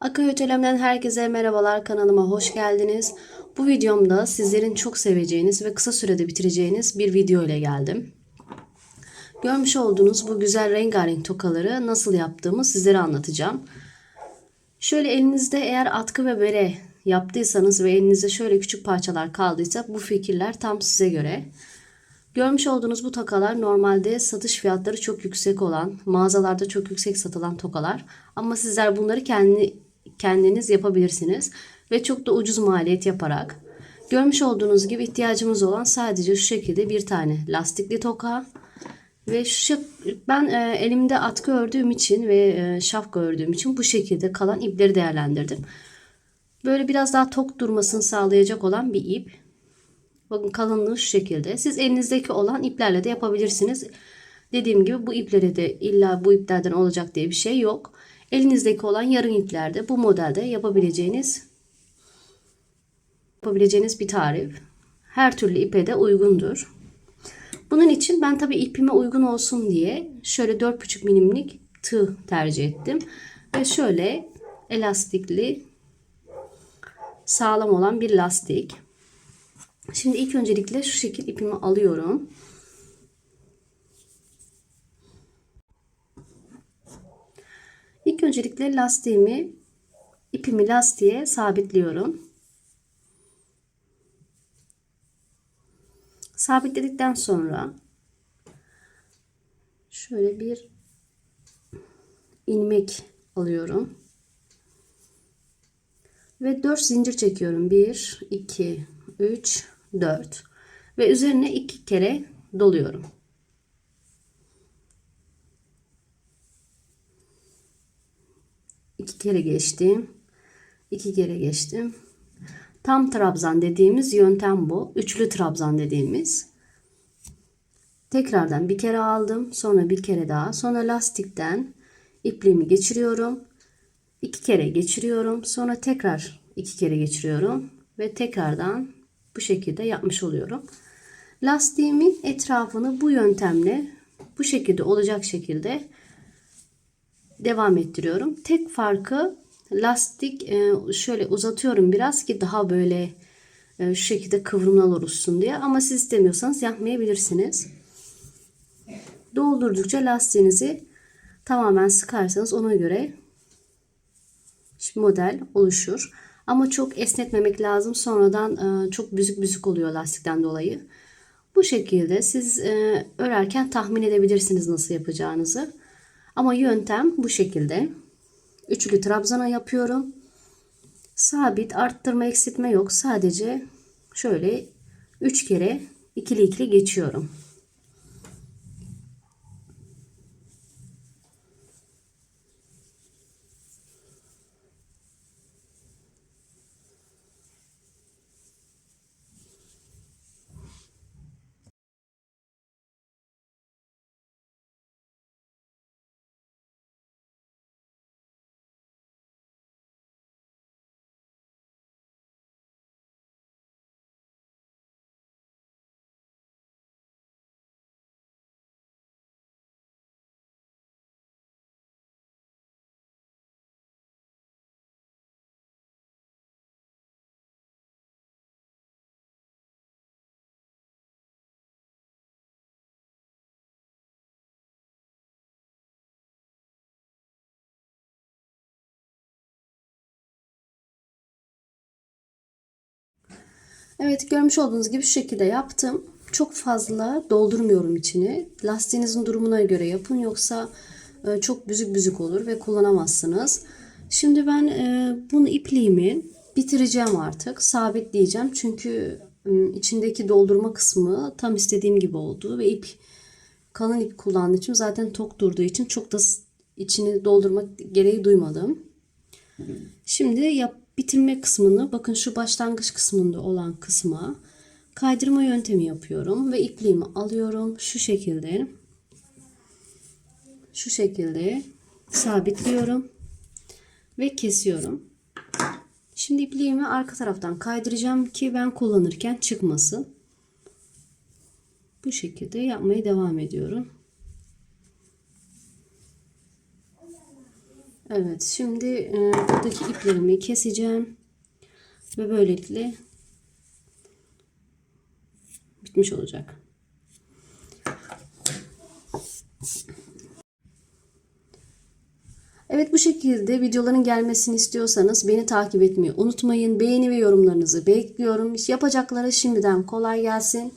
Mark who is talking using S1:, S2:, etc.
S1: Akay Ötelem'den herkese merhabalar kanalıma hoş geldiniz. Bu videomda sizlerin çok seveceğiniz ve kısa sürede bitireceğiniz bir video ile geldim. Görmüş olduğunuz bu güzel rengarenk tokaları nasıl yaptığımı sizlere anlatacağım. Şöyle elinizde eğer atkı ve bere yaptıysanız ve elinizde şöyle küçük parçalar kaldıysa bu fikirler tam size göre. Görmüş olduğunuz bu tokalar normalde satış fiyatları çok yüksek olan, mağazalarda çok yüksek satılan tokalar. Ama sizler bunları kendi kendiniz yapabilirsiniz ve çok da ucuz maliyet yaparak. Görmüş olduğunuz gibi ihtiyacımız olan sadece şu şekilde bir tane lastikli toka ve şu ben e, elimde atkı ördüğüm için ve e, şapka ördüğüm için bu şekilde kalan ipleri değerlendirdim. Böyle biraz daha tok durmasını sağlayacak olan bir ip. Bakın kalınlığı şu şekilde. Siz elinizdeki olan iplerle de yapabilirsiniz. Dediğim gibi bu ipleri de illa bu iplerden olacak diye bir şey yok. Elinizdeki olan yarım iplerde bu modelde yapabileceğiniz yapabileceğiniz bir tarif. Her türlü ipe de uygundur. Bunun için ben tabii ipime uygun olsun diye şöyle 4,5 milimlik tığ tercih ettim. Ve şöyle elastikli sağlam olan bir lastik. Şimdi ilk öncelikle şu şekil ipimi alıyorum. İlk öncelikle lastiğimi ipimi lastiğe sabitliyorum. Sabitledikten sonra şöyle bir ilmek alıyorum. Ve 4 zincir çekiyorum. 1 2 3 4 ve üzerine 2 kere doluyorum. İki kere geçtim. iki kere geçtim. Tam trabzan dediğimiz yöntem bu. Üçlü trabzan dediğimiz. Tekrardan bir kere aldım. Sonra bir kere daha. Sonra lastikten ipliğimi geçiriyorum. iki kere geçiriyorum. Sonra tekrar iki kere geçiriyorum. Ve tekrardan bu şekilde yapmış oluyorum. Lastiğimin etrafını bu yöntemle bu şekilde olacak şekilde devam ettiriyorum. Tek farkı lastik e, şöyle uzatıyorum biraz ki daha böyle e, şu şekilde kıvrımlar oluşsun diye. Ama siz istemiyorsanız yapmayabilirsiniz. Doldurdukça lastiğinizi tamamen sıkarsanız ona göre model oluşur. Ama çok esnetmemek lazım. Sonradan e, çok büzük büzük oluyor lastikten dolayı. Bu şekilde siz örerken tahmin edebilirsiniz nasıl yapacağınızı. Ama yöntem bu şekilde. Üçlü trabzana yapıyorum. Sabit arttırma eksiltme yok. Sadece şöyle 3 kere ikili ikili geçiyorum. Evet görmüş olduğunuz gibi şu şekilde yaptım. Çok fazla doldurmuyorum içini. Lastiğinizin durumuna göre yapın yoksa e, çok büzük büzük olur ve kullanamazsınız. Şimdi ben e, bunu ipliğimi bitireceğim artık. Sabitleyeceğim. Çünkü içindeki doldurma kısmı tam istediğim gibi oldu ve ip kalın ip kullandığım için zaten tok durduğu için çok da içini doldurmak gereği duymadım. Şimdi yap bitirme kısmını bakın şu başlangıç kısmında olan kısma kaydırma yöntemi yapıyorum ve ipliğimi alıyorum şu şekilde şu şekilde sabitliyorum ve kesiyorum. Şimdi ipliğimi arka taraftan kaydıracağım ki ben kullanırken çıkmasın. Bu şekilde yapmaya devam ediyorum. Evet şimdi e, buradaki iplerimi keseceğim. Ve böylelikle bitmiş olacak. Evet bu şekilde videoların gelmesini istiyorsanız beni takip etmeyi unutmayın. Beğeni ve yorumlarınızı bekliyorum. Yapacaklara şimdiden kolay gelsin.